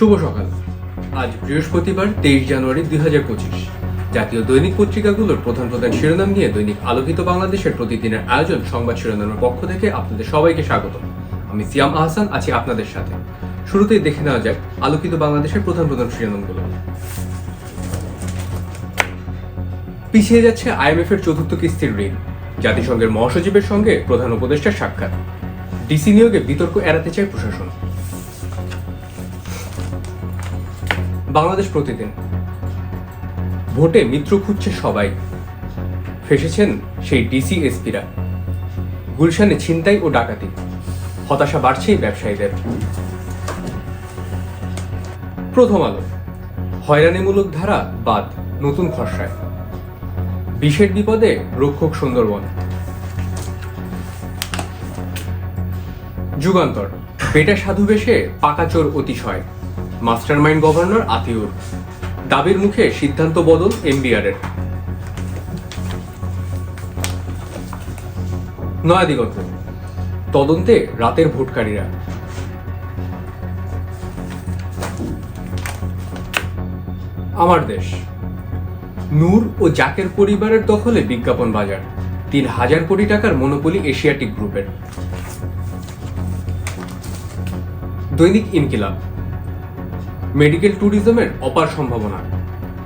শুভ সকাল। আজ বৃহস্পতিবার, তেইশ জানুয়ারি দুই হাজার পঁচিশ। জাতীয় দৈনিক পত্রিকাগুলোর প্রধান প্রধান শিরোনাম নিয়ে দৈনিক আলোকিত বাংলাদেশের প্রতিদিনের আয়োজন সংবাদ শিরোনামের পক্ষ থেকে আপনাদের সবাইকে স্বাগত। আমি সিয়াম আহসান, আছি আপনাদের সাথে। শুরুতেই দেখে নেওয়া যাক আলোকিত বাংলাদেশের প্রধান প্রধান শিরোনামগুলো। পিছিয়ে যাচ্ছে আইএমএফ এর চতুর্থ কিস্তির ঋণ। জাতিসংঘের মহাসচিবের সঙ্গে প্রধান উপদেষ্টার সাক্ষাৎ। ডিসি নিয়োগে বিতর্ক এড়াতে চায় প্রশাসন। বাংলাদেশ প্রতিদিন। ভোটে মিত্র খুঁজছে সবাই। ফেসেছেন সেই ডিসি এসপিরা। গুলশানে ছিনতাই ও ডাকাতি। হতাশা বাড়ছেই ব্যবসায়ীদের। প্রথম আলো। হয়রানিমূলক ধারা বাদ, নতুন খসড়ায়। বিষের বিপদে রক্ষক সুন্দরবন। যুগান্তর। বেটা সাধু বেশে পাকাচোর অতিশয়। Mastermind governor Atiur. দাবির মুখে সিদ্ধান্ত বদল এমবিআরের। নয়াদিগন্ত, তদন্তে রাতের ভোটকারীরা। আমার দেশ, নূর ও জাকের পরিবারের দখলে বিজ্ঞাপন বাজার, তিন হাজার কোটি টাকার মনোপলি এশিয়াটিক গ্রুপের। দৈনিক ইনকিলাব মেডিকেল ট্যুরিজমের অপার সম্ভাবনা।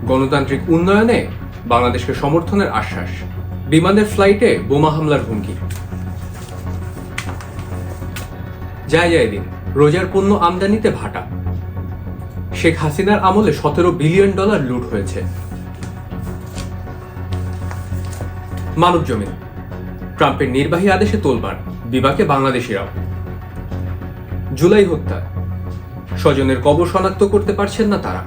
গণতান্ত্রিক উন্নয়নে বাংলাদেশকে সমর্থনের আশ্বাস। বিমানের ফ্লাইটে বোমা হামলার হুমকি। যায় যায় দিন, রোজার পণ্য আমদানিতে ভাটা। শেখ হাসিনার আমলে সতেরো বিলিয়ন ডলার লুট হয়েছে। মানব জমিন। ট্রাম্পের নির্বাহী আদেশে তোলবার বিবাকে বাংলাদেশিরাও। জুলাই হত্যা। স্বজনের কবর শনাক্ত করতে পারছেন না তারা।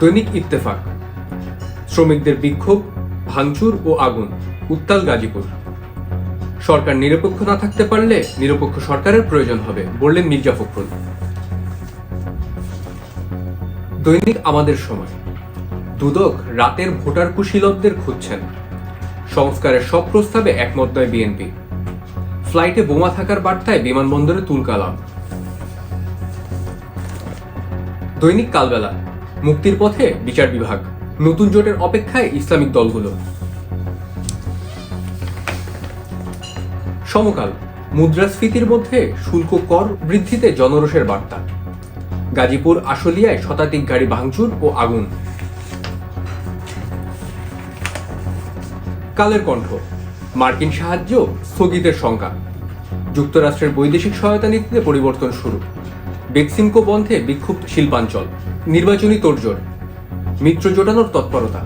দৈনিক ইত্তেফাক। শ্রমিকদের বিক্ষোভ, ভাঙচুর ও আগুন, উত্তাল গাজীপুর। সরকার নিরপেক্ষ না থাকতে পারলে নিরপেক্ষ সরকারের প্রয়োজন হবে, বললেন মির্জা ফখরুল। দৈনিক আমাদের সময়। দুদক রাতের ভোটার কুশীলবদের খুঁজছেন। সংস্কারের সব প্রস্তাবে একমত নয় বিএনপি। ফ্লাইটে বোমা থাকার বার্তায় বিমানবন্দরে তুলকালাম। দৈনিক কালবেলা, মুক্তির পথে বিচার বিভাগ, নতুন জোটের অপেক্ষায় ইসলামিক দলগুলো। সমকাল, মুদ্রাস্ফীতির মধ্যে শুল্ক কর বৃদ্ধিতে জনরোষের বার্তা। গাজীপুর আশুলিয়ায় শতাধিক গাড়ি ভাঙচুর ও আগুন। কালের কণ্ঠ মার্কিন সাহায্য, স্থগিতের শঙ্কা যুক্তরাষ্ট্রের বৈদেশিক সহায়তা নীতিতে পরিবর্তন শুরু। বেক্সিমকো বন্ধে বিক্ষুব্ধ শিল্পাঞ্চল, নির্বাচনী তোড়জোড়, মিত্র জোটানোর তৎপরতা।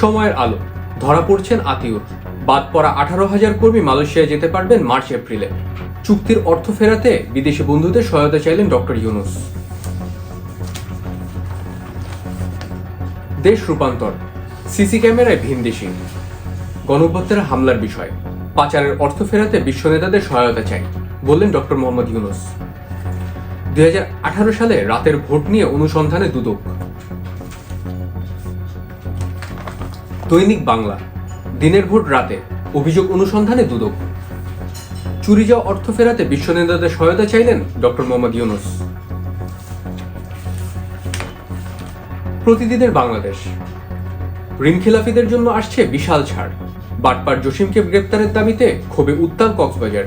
সময়ের আলো, ধরা পড়ছেন আতিউর। বাদ পড়া আঠারো হাজার কর্মী মালয়েশিয়ায় যেতে পারবেন মার্চ, এপ্রিলে। চুক্তির অর্থ ফেরাতে বিদেশি বন্ধুদের সহায়তা চাইলেন ডক্টর ইউনুস। দেশ রূপান্তর, সিসি ক্যামেরায় ভিনদেশি। গণহত্যার হামলার বিষয়, পাচারের অর্থ ফেরাতে বিশ্ব নেতাদের সহায়তা চাই, বললেন ডক্টর মোহাম্মদ ইউনুস। দু হাজার আঠারো সালে রাতের ভোট নিয়ে অনুসন্ধানে দুদক। দৈনিক বাংলা, দিনের ভোট রাতে, অভিযোগ অনুসন্ধানে দুদক। চুরি যাওয়া অর্থ ফেরাতে বিশ্ব নেতাদের সহায়তা চাইলেন ডক্টর মোহাম্মদ ইউনুস। প্রতিদিনের বাংলাদেশ। ঋণ খেলাফিদের জন্য আসছে বিশাল ছাড়। বাটপার জসিমকে গ্রেপ্তারের দাবিতে ক্ষোভে উত্তাল কক্সবাজার।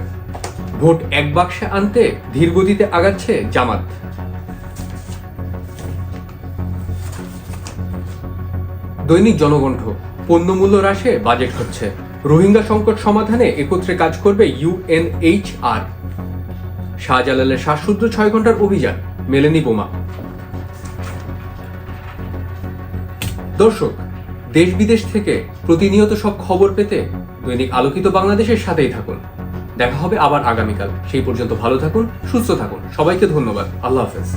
ভোট এক বাক্সে আনতে ধীর গতিতে আগাচ্ছে জামাত। দৈনিক জনকণ্ঠ, পণ্যমূল্য হ্রাসে বাজেট হচ্ছে। রোহিঙ্গা সংকট সমাধানে একত্রে কাজ করবে ইউএনএইচআর শাহজালালের শ্বাসরুদ্ধ ছয় ঘণ্টার অভিযান, মেলেনি বোমা। দর্শক দেশ বিদেশ থেকে প্রতিনিয়ত সব খবর পেতে দৈনিক আলোকিত বাংলাদেশের সাথেই থাকুন। দেখা হবে আবার আগামীকাল। সেই পর্যন্ত ভালো থাকুন, সুস্থ থাকুন। সবাইকে ধন্যবাদ। আল্লাহ হাফেজ।